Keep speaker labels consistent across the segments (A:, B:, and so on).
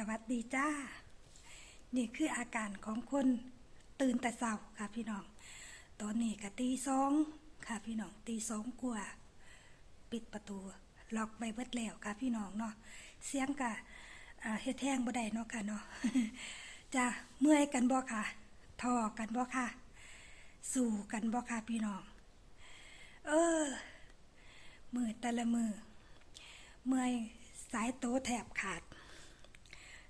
A: สวัสดีจ้า นี่คืออาการของคนตื่นแต่เช้าค่ะพี่น้อง ตอนนี้ก็ตีสองค่ะพี่น้องตีสองกว่า ปิดประตู ล็อกใบเบิดแล้วค่ะพี่น้องเนาะ เสียงกะเฮ็ดแห้งบ่ได้เนาะค่ะเนาะจ้าเมื่อยกันบ่ค่ะทอกันบ่ค่ะ สู่กันบ่ค่ะพี่น้อง เออ มือแต่ละมือ เมื่อยสายโตแถบขาด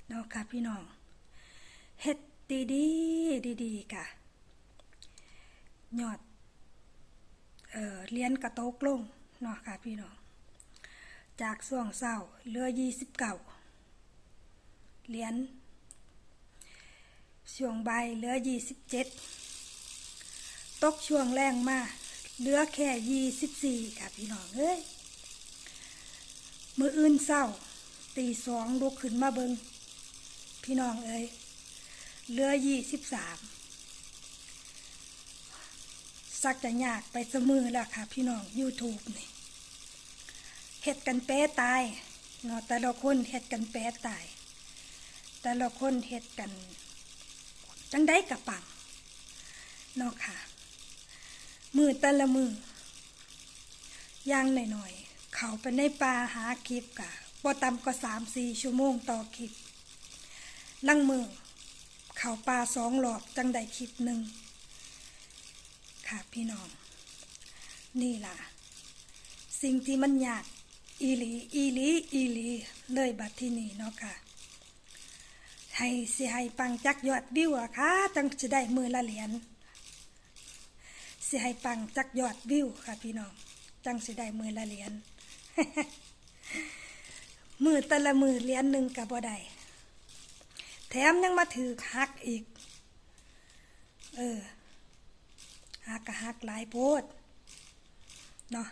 A: เนาะค่ะพี่น้องเฮ็ดดีดีดีดีค่ะยอดเอ่อเรียนกระโตกลงเนาะค่ะพี่น้องจากส่วงเศร้าเหลือยี่สิบเก้าเหรียญช่วงใบเหลือยี่สิบเจ็ดตกช่วงแรงมาเหลือแค่ยี่สิบสี่ค่ะพี่น้องเอ้ยมืออื่นเศร้าตีสองลุกขึ้นมาเบิง พี่น้องเอ้ยเหลือยี่สิบสามสักจะยากไปเสมอแล้วค่ะ พี่น้อง YouTube นี่เฮ็ดกันแป้ตายเนาะแต่ละคนเฮ็ดกันแป้ตาย แต่ละคนเฮ็ดกัน จังได้กับปังเนาะค่ะ มือแต่ละมือย่างหน่อยๆ เขาไปในป่าหาคลิปกะบ่ต่ำกว่าสามสี่ชั่วโมงต่อคลิป ลังมือเขาป่าสองหลอบจังได้คลิปหนึ่งค่ะพี่น้อง นี่ล่ะ สิ่งที่มันยากอีหลีอีหลีอีหลีเลยบัดที่นี่เนาะค่ะให้สิให้ปังจักยอดวิวอะค่ะจังจะได้มือละเหรียญสิให้ปังจักยอดวิวค่ะพี่น้อง จังสิได้มือละเหรียญมือแต่ละมือเหรียญหนึ่งกับบ่ได้ มยังมาถือหักอีก เออหักกะหักหลายโพดเนาะ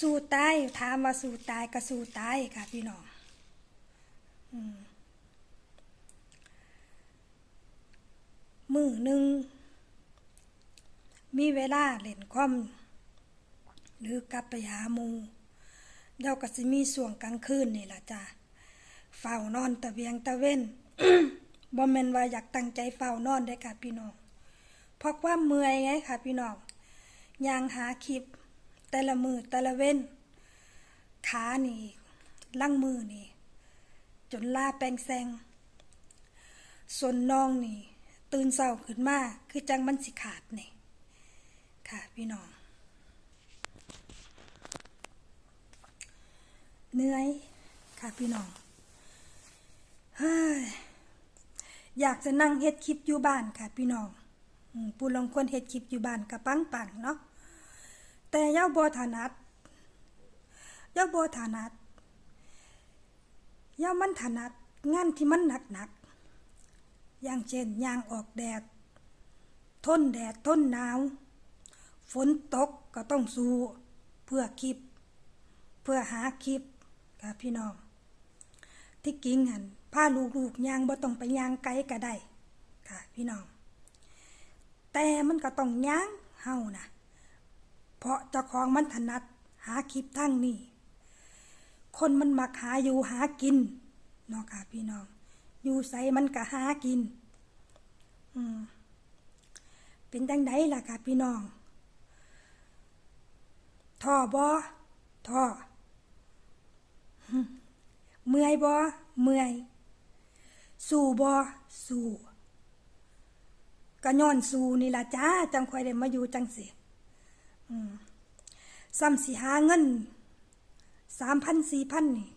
A: สู้ตายถามว่าสู้ตายก็สู้ตายค่ะพี่น้องอืมมือหนึ่ง มีเวลาเล่นคอมหรือกลับไปหาหมูเดี๋ยวก็สิมีส่วงกลางคืนนี่ล่ะจ้ะ เฝ้านอนตะเวียงตะเว้นบ่แม่นว่าอยากตั้งใจเฝ้านอนได้ค่ะพี่น้องเพราะความเมื่อยไงค่ะพี่น้องยางหาคลิป แต่ละมือแต่ละเว้นขานี่ล่างมือนี่ จนลาแปลงแซงส่วนน้องนี่ ตื่นเศร้าขึ้นมาคือจังมันสิขาดนี่ค่ะพี่น้องเหนื่อยค่ะพี่น้อง อยากจะนั่งเฮ็ดคลิปอยู่บ้านค่ะ พี่น้องอืมผู้ลางคนเฮ็ดคลิปอยู่บ้านกับปังปังเนาะแต่เย้าบ่ถนัดเย้าบ่ถนัดเย้ามันถนัดงานที่มันหนักๆอย่างเช่นยางออกแดด ทนแดดทนหนาว ฝนตกก็ต้องสู้เพื่อคลิป เพื่อหาคลิปค่ะพี่น้องที่กิ่งหัน พาลูกๆย่างบ่ต้องไปย่างไกลก็ได้ค่ะ พี่น้อง แต่มันก็ต้องย่างเฮานะเพราะเจ้าของมันถนัดหาคลิปทั้งนี้ คนมันมักหาอยู่หากินเนาะค่ะพี่น้อง อยู่ใสมันก็หากิน อืมเป็นจังไดล่ะค่ะพี่น้องท่อบ่ท่อเมื่อยบ่เมื่อย สู้บ่สู้ก็ย้อนสู้นี่ล่ะจ้าจังคอยได้มาอยู่จังสิอืมซ้ำสิหาเงินสามพันสี่พันนี่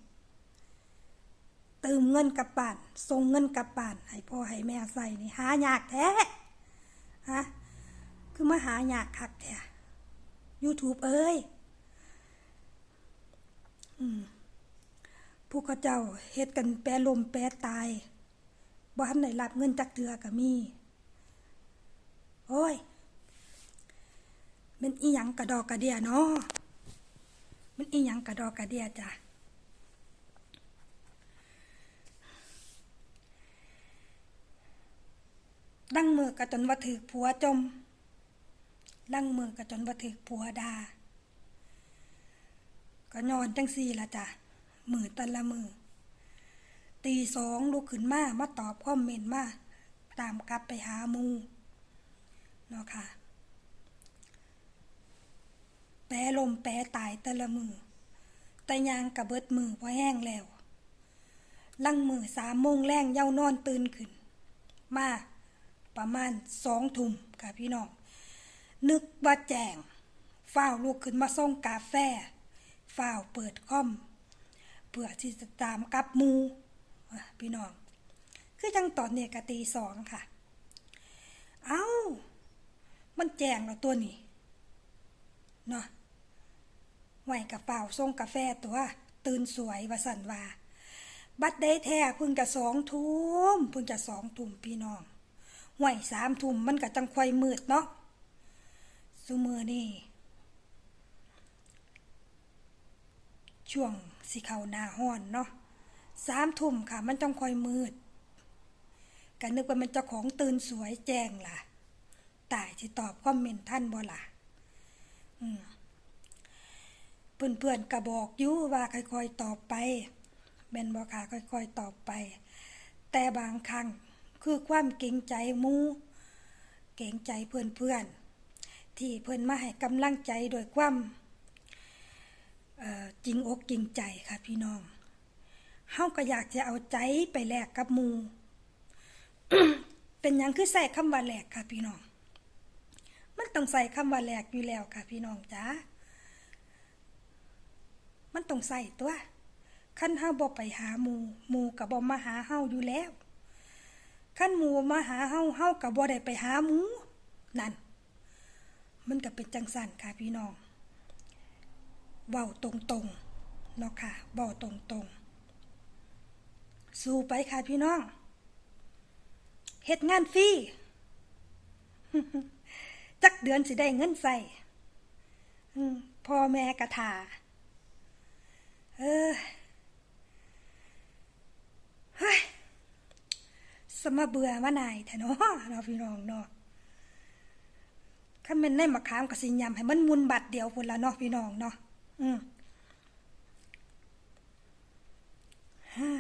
A: เติมเงินกับบ้านส่งเงินกับบ้านให้พ่อให้แม่ใส่นี่หายากแท้ฮะคือมาหาอยากคักแท้ YouTube เอ้ยอผู้เขาเจ้าเฮ็ดกันแปรลมแปรตาย บ่ทันได้รับเงินจักเทือก็มี โอ้ยมันอีหยังกระดอกกระเดียเนาะมันอีหยังกระดอกกระเดียจ้ะดังมือกระจนว่าถือผัวจม ดังมือกระจนว่าถือผัวดา ก็นอนจังสี่ละจ้ะมือแต่ละมือ ตีสองลุกขึ้นมา มาตอบคอมเมนต์มา ตามกลับไปหามูเนาะค่ะ แปรลมแปรตายแต่ละมือ แต่ยางกระเบิดมือพอแห้งแล้วลังมือสามโมงแรงเย้านอนตื่นขึ้น มาประมาณสองทุ่มค่ะพี่น้อง นึกว่าแจงฝ้าวลูกขึ้นมาส่งกาแฟฝ้าวเปิดคอมเพื่อที่จะตามกับมู พี่น้อง คือจังตอนเนี่ยกตีสองค่ะ เอา้า มันแจงแล้วตัวนี้เนาะไหวกับเป่าส่งกาแฟตัว ตื่นสวยวสันวาบัดได้แท้พิ่งจะสองทุ่มพิ่งจะสองทุ่มพี่น้องไหวสามทุ่มมันก็จังควายมืดเนาะซุมือนี่ ช่วงสิเขาหน้าห้อนเนาะ สามทุ่มค่ะ มันจังควายมืดกันนึกว่ามันเจ้าของตื่นสวยแจ้งล่ะ ตายที่ตอบคอมเมนต์ท่านบ่ล่ะอืมเพื่อนๆก็บอกอยู่ว่าค่อยๆตอบไปแมนบอค่ะค่อยๆตอบไป แต่บางครั้งคือความเกรงใจมูเกรงใจเพื่อนๆที่เพื่อนมาให้กำลังใจโดยความจริงอกจริงใจค่ะพี่น้อง เฮาก็อยากจะเอาใจไปแลกกับหมูเป็นหยังคือใส่คำว่าแลกค่ะพี่น้อง มันต้องใส่คำว่าแหลกอยู่แล้วค่ะพี่น้องจ้ามันต้องใส่ตัวขั้นเฮาบ่ไปหาหมูหมูกับบ่มาหาเฮาอยู่แล้วขั้นหมูมาหาเฮาเฮากับบ่ได้ไปหาหมูนั่น มันก็เป็นจังสันค่ะพี่น้องเว้าตรงๆเนาะค่ะเว้าตรงๆ สู้ไปค่ะพี่น้องเฮ็ดงานฟรีจักเดือนสิได้เงินใส่พ่อแม่กระถาเออเฮ้ยสมาเบื่อมานายแท้เนาะเราะพี่น้องเนาะข้ามันได้มาขามกับสิยำให้มันมุนบัตรเดียวพุ่นละเนาะพี่น้องเนาะอืมฮ่า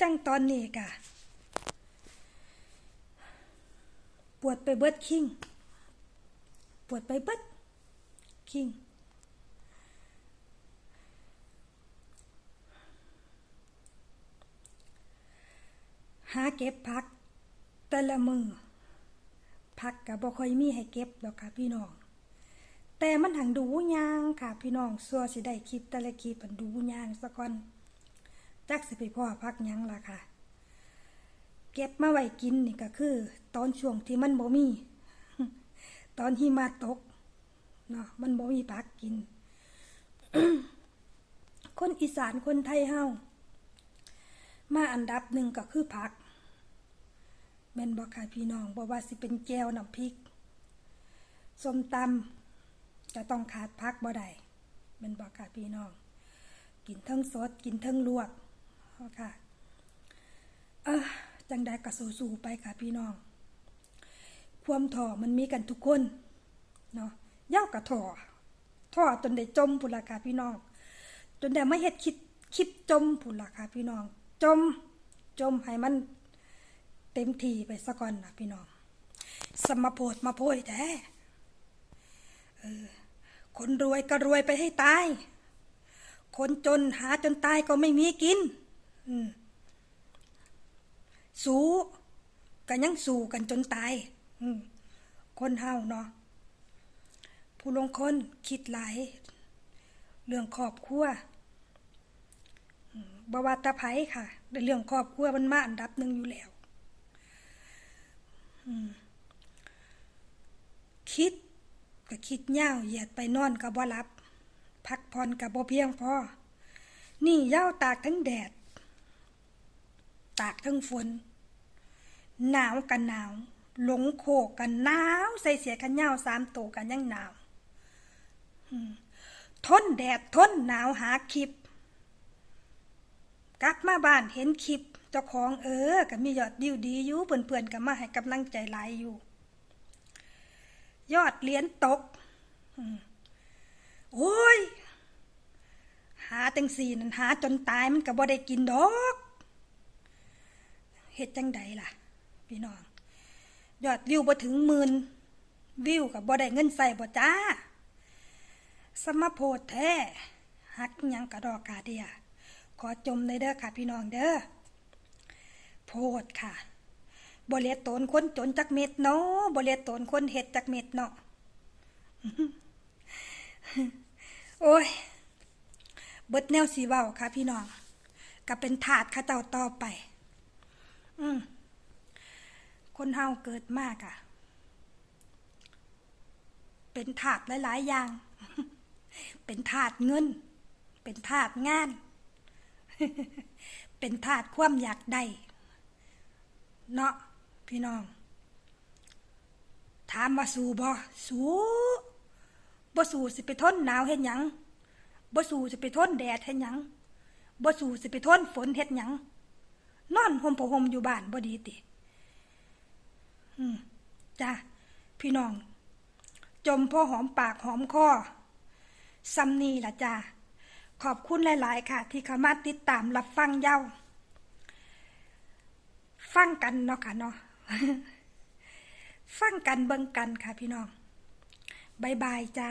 A: จังตอนนี้กะปวดไปเบิดคิงปวดไปเบิดคิงหาเก็บพัก แต่ละมือพักกับบ่ค่อยมีให้เก็บดอกค่ะพี่น้อง แต่มันหังดูยางค่ะพี่น้องสัวสิได้คลิปแต่ละคลิปมันดูยางสะก่อน จักสิไปพ่อพักยังล่ะค่ะ เก็บมาไว้กินนี่ก็คือ ตอนช่วงที่มันบ่มี ตอนหิมะตกเนาะมันบ่มีผักกิน คนอีสานคนไทยเฮามาอันดับหนึ่งก็คือผักแม่นบ่ค่ะพี่น้องบ่ว่าสิเป็นแก้วน้ำพริกส้มตำจะต้องขาดผักบ่ได้แม่นบ่ค่ะพี่น้อง กินเทั้งสดกินเทั้งลวก ค่ะเออจังได้กระสู้ๆไปค่ะพี่น้อง ความถ่อมันมีกันทุกคนเนาะเย้ากระถ่อถ่อจนได้จมพุ่นละค่ะพี่น้อง จนได้ไม่เฮ็ดคิดคิดจมพุ่นละค่ะพี่น้อง จมจมให้มันเต็มทีไปซะก่อนนะพี่น้อง สมมาโพดมาโพยแท้เออคนรวยก็รวยไปให้ตาย คนจนหาจนตายก็ไม่มีกิน สู้กันยังสู้กันจนตายคนเฮาเนาะผู้ลงคนคิดหลาย เรื่องครอบครัวบวาตะไผค่ะเรื่องครอบครัวมันมาอันดับหนึ่งอยู่แล้วคิดก็คิดยาเหยียดไปนอนก็บ่หลับ พักผ่อนก็บ่เพียงพอนี่ยาตากทั้งแดด ตากทั้งฝน หนาวกันหนาว หลงโคกกันหนาว ใส่เสียกันยาสามตัวกันยังหนาวทนแดดทนหนาวหาคลิป กลับมาบ้านเห็นคลิปเจ้าของเออก็มียอดดิวดีอยู่เพื่อนๆก็มาให้กำลังใจหลายอยู่ ยอดเหรียญตกโอ้ย หาตังสี่นั่นหาจนตายมันก็บ่ได้กินดอก เฮ็ดจังใดล่ะ พี่น้อง ยอดวิวบ่ถึงหมื่นวิวกับบ่ได้เงินใส่บ่จ้า สมโพดแท้หักยังกระดอกกาเดีย ขอจมในเด้อค่ะพี่น้องเด้อโพดค่ะบ่เลียตนคนจนจักเม็ดเนาะบ่เลียตนคนเฮ็ดจักเม็ดเนาะโอ้ย เบิดแนวสีเว้าค่ะพี่น้อง ก็เป็นถาดข้าเจ้าต่อไป คนเฮาเกิดมากอะเป็นถาดหลาย ๆ อย่าง เป็นถาดเงิน เป็นถาดงาน เป็นถาดความอยากได้เนาะพี่น้อง ถามว่าสู้บ่สู้บ่สู้สิไปทนหนาวเฮ็ดหยังบ่สู้สิไปทนแดดเฮ็ดหยังบ่สู้สิไปทนฝนเฮ็ดหยัง นอนห่มผ้าห่มอยู่บ้านบ่ดีติอืมจ้าพี่น้อง จมพ่อหอมปากหอมคอซัมนี่ล่ะจ้าขอบคุณหลาย ๆ ค่ะ ที่เข้ามาติดตามรับฟังเย้า ฟังกันเนาะค่ะเนาะฟังกันเบิ่งกันค่ะพี่น้องบายบายจ้า